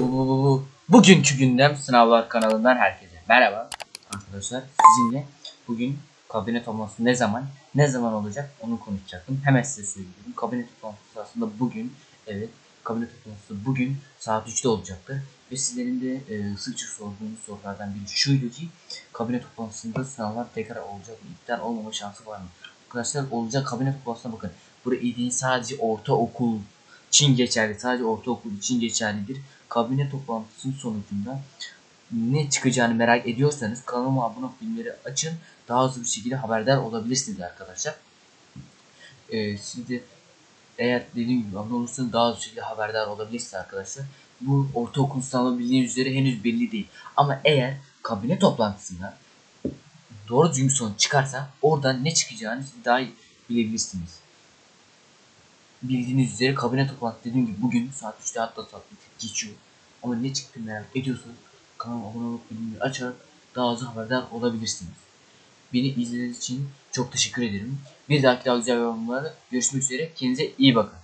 Bu- Bugünkü gündem sınavlar kanalından herkese merhaba arkadaşlar. Sizinle bugün kabine toplantısı ne zaman ne zaman olacak onu konuşacaktım. Hemen size söylüyorum kabine toplantısı aslında bugün evet kabine toplantısı bugün saat 3'te olacaktır ve sizlerin de e, sıkça sorduğunuz sorulardan biri şuydu ki kabine toplantısında sınavlar tekrar olacak mı? İptal olmama şansı var mı? Arkadaşlar olacak kabine toplantısına bakın. Burada iyi sadece ortaokul için geçerli. Sadece ortaokul için geçerlidir. Kabine toplantısının sonucunda ne çıkacağını merak ediyorsanız kanalıma abone olup bildirimleri açın. Daha hızlı bir şekilde haberdar olabilirsiniz arkadaşlar. Ee, de eğer dediğim gibi abone olursanız daha hızlı şekilde haberdar olabilirsiniz arkadaşlar. Bu ortaokul sınavı bildiğiniz üzere henüz belli değil. Ama eğer kabine toplantısında doğru düzgün sonuç çıkarsa oradan ne çıkacağını daha iyi bilebilirsiniz bildiğiniz üzere kabine toplantısı dediğim gibi bugün saat 3'te hatta saat 3 geçiyor. Ama ne çıktı merak ediyorsanız kanalıma abone olup bildirimleri açarak daha hızlı haberdar olabilirsiniz. Beni izlediğiniz için çok teşekkür ederim. Bir dahaki daha güzel yorumlarda görüşmek üzere. Kendinize iyi bakın.